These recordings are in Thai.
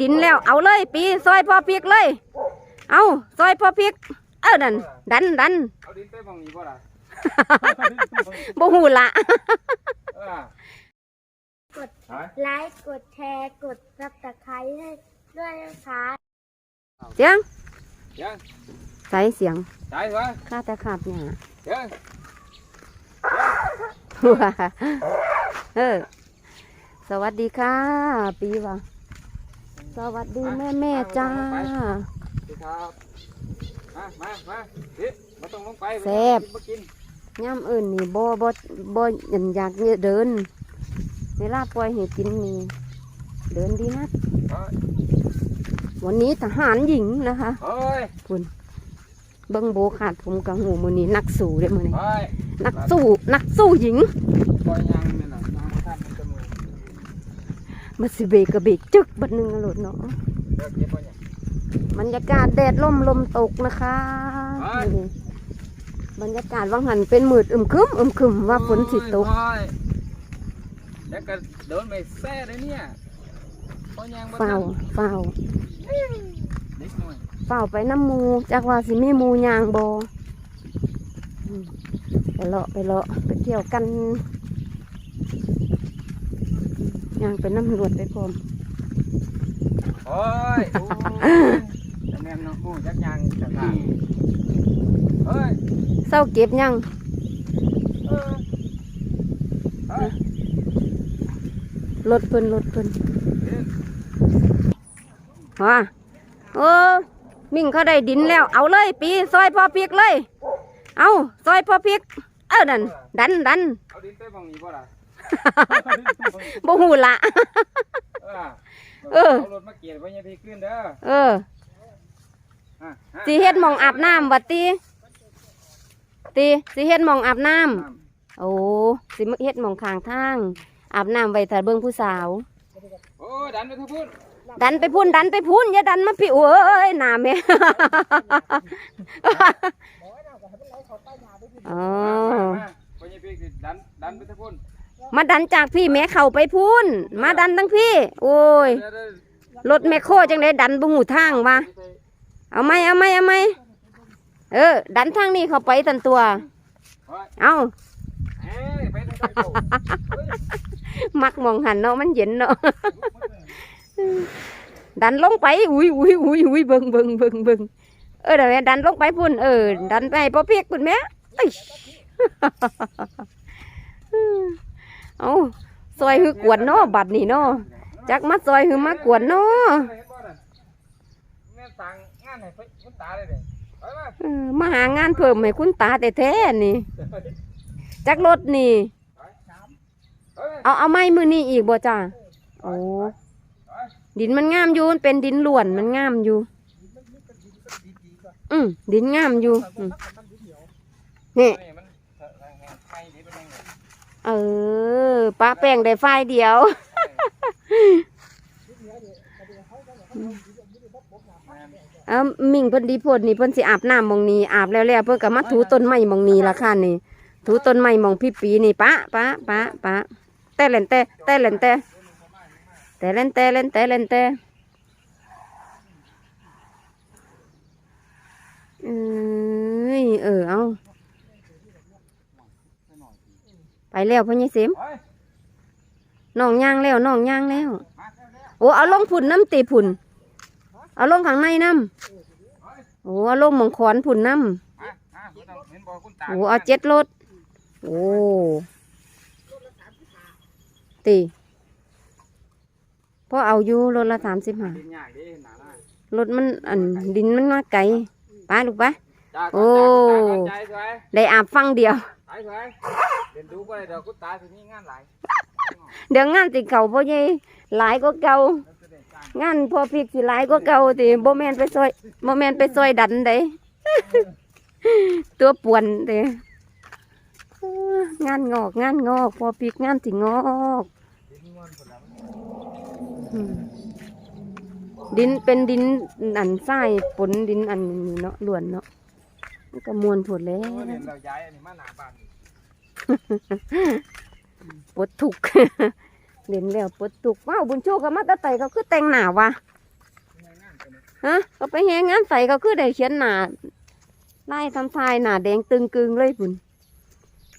ดินแล้วเอาเลยปีซอยพอพริกเลย เอาซอยพอพริกเออดันดันดันเอาดินไปบังนี้บ่ล่ะบ่หูละเออกดฮะไลค์กดแชร์กดซับสไครต์ให้ด้วยนะคะเสียงยังใส่เสียงตายเหรอข้าแต่ขาบเนี่ยยังว้าเออสวัสดีค่ะ ปีว่า สวัสดีแม่แม่ๆจ้าสวัสดีครับมามามาดิมาต้องลงไปแซ่บมากินย่ำอื่นนี่บ่บ่บ่ยันอยากเนี่ยเดินเวลาปล่อยให้กินนี่เดินดีนะเฮ้ยวันนี้ทหารหญิงนะคะเฮ้ยคุณเบิ้งโบขาดผมกับหูมือนี้นักสู้เด้อมือนี้เฮ้ยนักสู้นักสู้หญิง มาสิเบรกกระเบรกจึกบัดหนึงอะโหลดเนาะเลิกเก็บไว้เนี่ยบรรยากาศแดดล่มลมตกนะคะเฮ้ยนี่บรรยากาศวังหันเป็นมืดอึมครึมอึมครึมว่าฝนสิตกโอ้ยแล้วก็โดนไปแซ่เลยเนี่ยปล่อยยางมาเฝ้าเฝ้านิดหน่อยเฝ้าไปน้ำหมูจากว่าสิมีหมูยางบอืมไปเลาะไปเลาะไปเที่ยวกัน ยางไปน้ำรวดไปพร้อมโอ้ยโอ้ยแต่แม่นเนาะหมูยักยางจะขาดเฮ้ยเศร้าเก็บยังเออเฮ้ยรถเพิ่นรถเพิ่นเอ๊ะฮะเออมิ่งเขาได้ดินแล้ว เอาเลย ปีซอยพอพริกเลย เอาซอยพอพริกเออดัน ดันดันเอาดินไปบังนี้บ่ล่ะ บ่หูละ เออเออเอารถมาเกียร์ไว้อยังพี่ขึ้นเด้อเออฮะฮะสิเฮ็ดหมองอาบน้ำวัดตีตีสิเฮ็ดหมองอาบน้ำโอ้สิเฮ็ดหมองข้างทาง อาบน้ำไว้ถ้าเบิ่งผู้สาว โอ้ยดันไปทุกพุ่นดันไปพุ่นดันไปพุ่นอย่าดันมาพี่โอ้ยหน้าแม่ อ๋อมามาไว้อยังพี่สิดันดันไปทุกพุ่น มาดันจากพี่แม่เข้าไปพุ่นมาดันทั้งพี่ โอ้ยรถแมคโครจังได้ดันบุหูทางวะเอาไหมเอาไหมเอาไหมเออ ดันทางนี้เขาไปตันตัว เอามักมองหันเนาะมันเย็นเนาะดันลงไปอุ้ยอุ้ยอุ้ยอุ้ยเบิ่งเบิ่งเบิ่งเบิ่งเออเดี๋ยวแม่ดันลงไปพุ่นเออดันไปพอเพียกพุ่นแม่ เอ้ยเอาซอยหือกวนเนาะบัดนี่เนาะจักมาซอยหือมากวนเนาะเห็นบ่น่ะแม่สั่งงานให้เพิ่นคุณตาเลยเด้ไปมาเออมาหางานเพิ่มให้คุณตาแต่แท้ๆนี่ จักรถนี่เฮ้ยเอาเอาไม้มือนี่อีกบ่จ้าโอ้ดินมันงามอยู่มันเป็นดินล้วนมันงามอยู่ อืมดินงามอยู่อืมนี่ เออป้าแป้งได้ฝ่ายเดียว เออมิ่งเพิ่นดีโพดนี่เพิ่นสิอาบน้ำหมองนี้อาบแล้วแล้วเพิ่นก็มาถูต้นไม้หมองนี้ละค่ะนี่ ถูต้นไม้หมองพี่ปีนี่ป้าป้าป้าป้าแต่เล่นแต่แต่เล่นแต่แต่เล่นแต่เล่นแต่เล่นแต่เอ้ยเออเอา ไปแล้วพ่อใหญ่เสมเฮ้ยน้องย่างแล้วน้องย่างแล้วมาเร็วโอ้เอาลงผุนน้ำตีผุนเอาลงข้างในน้ำโอ้เอาลงหมองขอนผุนน้ๆมามาบ่ต้องเห็นบ่คุณตาำโอ้เอาเจ็ดรถโอ้ตีพอเอาอยู่รถละสามสิบห้าดินยากเด้หนาหน้ารถมันอันดินมันมาไกลไปลูกไปจ้าโอ้ใจสวยได้อาบฟังเดียว ใจสวยเรียนดูบ่ได้ดอกคุณตาสิมีงานหลายเดี๋ยวงานติเก่าพ่อใหญ่หลายก็เก่าแล้วจะได้จ้างานพอพริกสิหลายก็เก่าติบ่แม่นไปซอยบ่แม่นไปซอยดันเด้ ตัวป่วนเด้องานงอกงานงอกพอพริกงานสิงอกดินม่วนพุ่นล่ะอืมดินเป็นดินอันทรายปนดินอันนี้เนาะล้วนเนาะ มันก็มวนผดแล้โอ้วเรียนเราย้ายอันนี้มาหน้าบ้านนี่ปวดทุกข์เล่นแล้วปวดทุกข์ว้าวบุญโชคก็มาแตะไตเขาคือแต่งหนาวะฮะเขาไปแหงงานใส่เขาคือได้เขียนหนาไล่ทำทายหนาแดงตึงกึงเลยพุ่น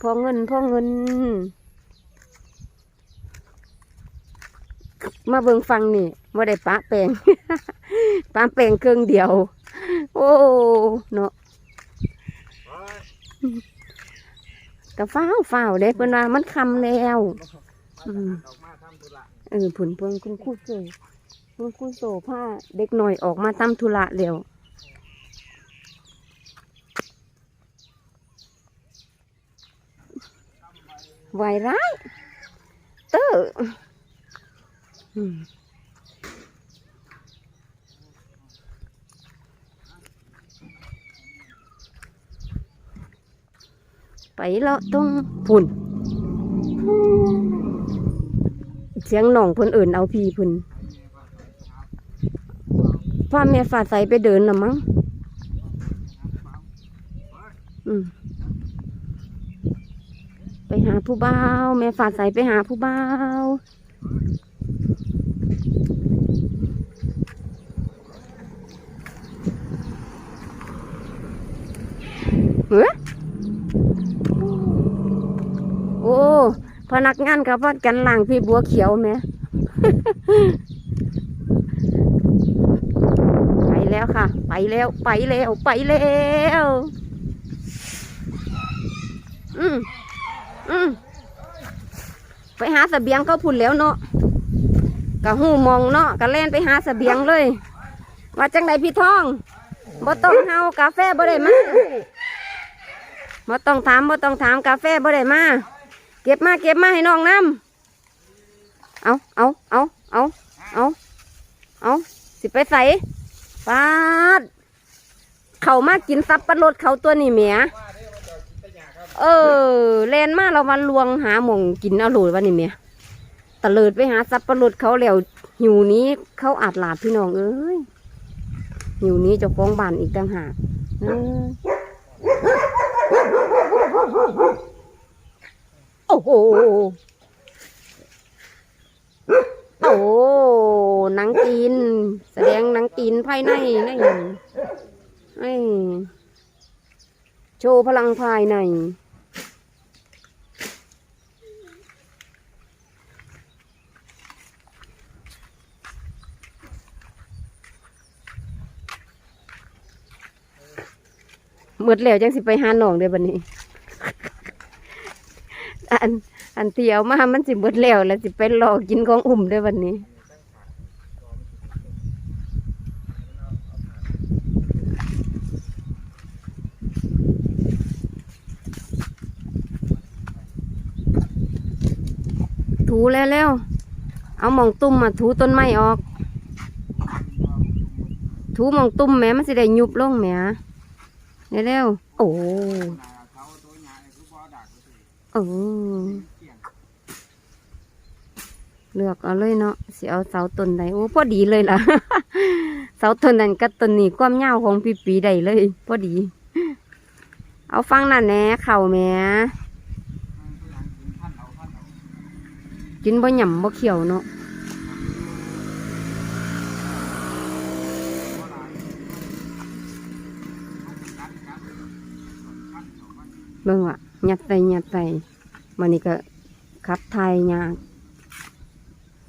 พอเงินพอเงิน มาเบิ่งฟังนี่ว่าได้ปะแปลงปะแปลงเครื่องเดียว โอ้เนาะ กะฟ้าวฟ้าวเด้เพิ่นว่ามันคำแล้ว อืม เออผุนเพิ่งคุณครูโซคุณครูโซผ้าเด็กหน่อยออกมาทำธุระเร็วไหวร้ายเตอร์ ไปเลาะตรงผุนเสียงหน่องเพิ่นเอิ่นเอาพีเพิ่นพ่อแม่ฝาดใสไปเดินละมั้งไปหาผู้บ่าวแม่ฝาดใสไปหาผู้บ่าวเฮ้ยโอ้พนักงานกับว่ากันล่างพี่บัวเขียวไหมไปแล้วค่ะ ไปแล้วไปแล้วไปแล้วอืมอืมไปหาเสบียงเขาพุ่นแล้วเนาะกะหูมองเนาะกะเล่นไปหาเสบียงเลย ว่าจังไดพี่ท้องบ่ต้องเฮากาแฟบ่ได้มาบ่ต้องถามบ่ต้องถามกาแฟบ่ได้มา ก็บมาเก็บมาให้น้องน้ำเอาเอาเอาเอาเอาเอาสิไปใส่ปาด เขามากินซับปะรดเขาตัวนี่เมียเออแลนมาเรามาลวงหาหมองกินเอาโหลดวันนี้เมียตะเลิดไปหาซับปะรดเขาแล้วหิวนี้เขาอาจหลาดพี่น้องเอ้ยหิวนี้เจะฟ้องบานอีกต่างหากเออ โอ้โหโอ้หนังตีน แสดงหนังตีนภายในนี่ไอ้โชว์พลังภายในหมดแล้วจังสิไปหาหนองเด้อบัดนี้ อันอันเตียวมา มันสิหมดแล้วแล้วสิไปรอกินของอุ่มด้วยวันนี้ถูแล้วแล้ว เอาหมองตุ้มมาถูต้นไม้ออก ถูหมองตุ้มแหม่มันสิได้ยุบลงแหม่เร็วๆโอ้ เขาตัวใหญ่คือบ่ดักก็สิ เออเลือกเอาเลยเนาะสิเอาเสาต้นใดโอ้พอดีเลยล่ะ เสาต้นนั้นกับต้นนี้ความยาวของปีปีใดเลย พอดี เอาฟังนั่นแหน่เข่าแหม่กินบ่หย่ำบ่เขียวเนาะเบิ่งว่ะ ยัดใส่ยัดใส่มันนี่ก็ขับไทยยาก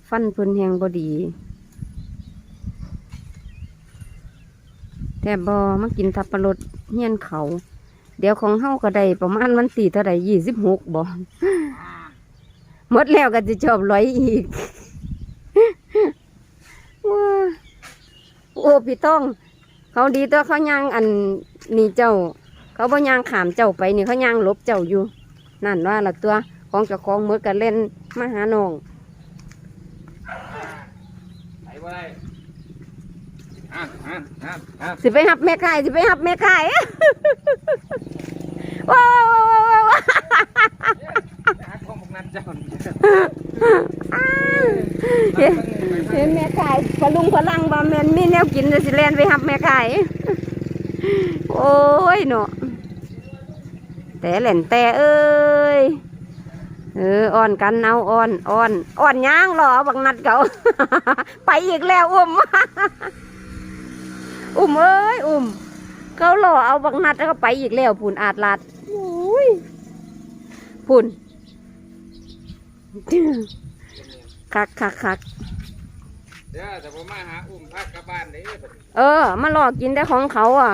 ฟันพิ่นแหงบดี แต่บอมากินทับปะรดเฮียนเขา เดี๋ยวของเฮาก็ได้ประมาณวันตีเท่าไรยี่สิบหกบ่หมดแล้วก็จะชอบร้อยอีกว้าโอ้พี่ต้อง เขาดีตัวเขาย่างอันนี่เจ้า เขาบ่ย่างขามเจ้าไปนี่เขาย่างหลบเจ้าอยู่ นั่นว่าละตัวของเจ้าของหมือกันเล่นมาหาน้องไหนบ่ได้อะอะอะอะสิไปหับแม่ไก่สิไปหับแม่ไก่ว้าวว้าวว้าวว้าวหาของพวกนั้นเจ้านี่อ้าวเห็นเห็นแม่ไก่พลุงพลังบาแมนมีแนวกินเลยสิแลนไปหับแม่ไก่โอ้ยเนาะ แต่แหล่นแต่เอ้ยเอออ่อนกันเอาอ่อนอ่อนอ่อนย่างเหรอบักนัดเขาไปอีกแล้วอุ้มอุ้มเอ้ยอุ้มเขาหล่อเอาบักนัดแล้วก็ไปอีกแล้วผุนอาดลาดอุ้ยผุนคักคักคักเดี๋ยวแต่ผมมาหาอุ้มพักกลับบ้านนี่เออ มันหลอกกินแต่ของเขาอะ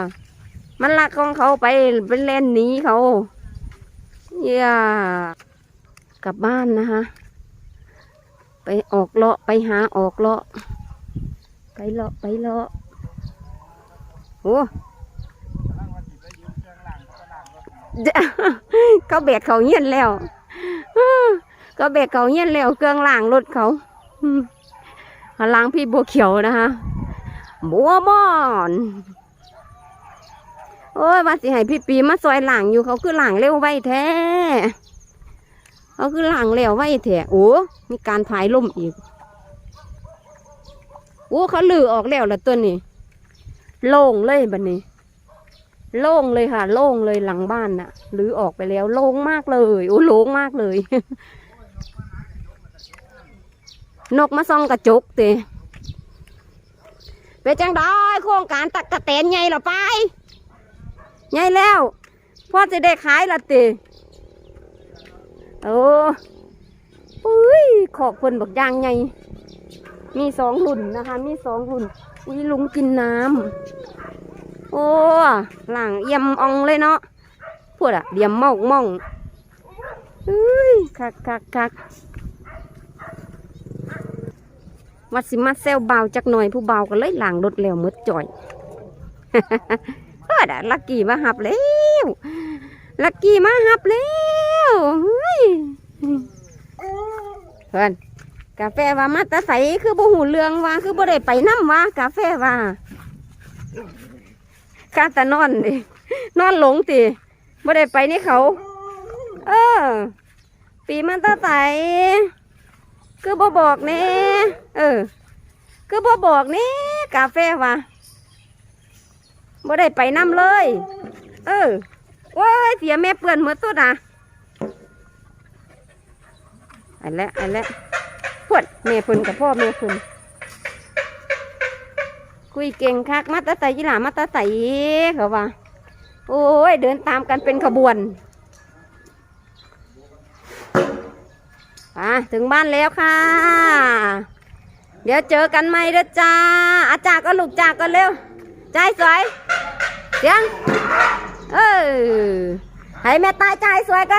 มันลักของเขาไปเป็นเล่นหนีเขา อย่ากลับบ้านนะคะ ไปออกเลาะไปหาออกเลาะ ไปเลาะไปเลาะโอ้เขาแบกเขาเงียนแล้วก็แบกเขาเงียนแล้วเครื่องล่างรถเขาอืมมาล้างพี่บัวเขียวนะคะบัวบอน โอ้ยว่าสิให้พี่ปีมาซอยหลังอยู่เขาคือหลังเร็วไว้แท้ เขาคือหลังเร็วไว้แท้โอ้มีการพายล่มอีกโอ้เขาลือออกแล้วละตัวนี้ โล่งเลยบัดนี้ โล่งเลยค่ะ โล่งเลยหลังบ้านน่ะหรือออกไปแล้ว โล่งมากเลยโอ้โล่งมากเลย นกมาซ่องกระจกเตเป็นจังได้โครงการตักกะเตนใหญ่หรอไป ใหญ่แล้วพ่อจะได้ขายละติโอ้อุ้ยขอกคนบักย่างใหญ่มีสองหุ่นนะคะ มีสองหุ่น อุ้ยลุงกินน้ำโอ้หลังเอี่ยมอองเลยเนาะพูดอะเดี่ยมเมาม่องอุ้ยคักคักคักวัดสิมาเซลเบาจักหน่อยผู้เบาก็เลยหล้างรถแล้วหมดจ่อย เออดะลักกี้มาหับแล้วลักกี้มาหับแล้วเฮ้ยเพื่อนกาแฟว่ามาตะใสคือบ่หูเรืองว่าคือบ่ได้ไปน้ำว่ากาแฟว่าข้าต่นอนดินอนหลงติบ่ได้ไปนี่เขา เออ ปีมาตะใสคือบ่บอกแน่เออ คือบ่บอกแน่กาแฟว่ะ บ่ได้ไปน้ำเลย เออโอ้ยเสียแม่เปื่อนเหมือนตัวนะอันแล้วอันแล้วพวดแม่เพิ่นกับพ่อแม่เพิ่นคุยเก่งคักมาตาใสยี่หล่ามาตาใสเขาว่า โอ้ย เดินตามกันเป็นขบวนอะถึงบ้านแล้วค่ะ เดี๋ยวเจอกันใหมเด้อจ้าอาจากก็ลูกจากก็เร็ว ใจสวยเสียงเออให้แม่ตายใจสวยกั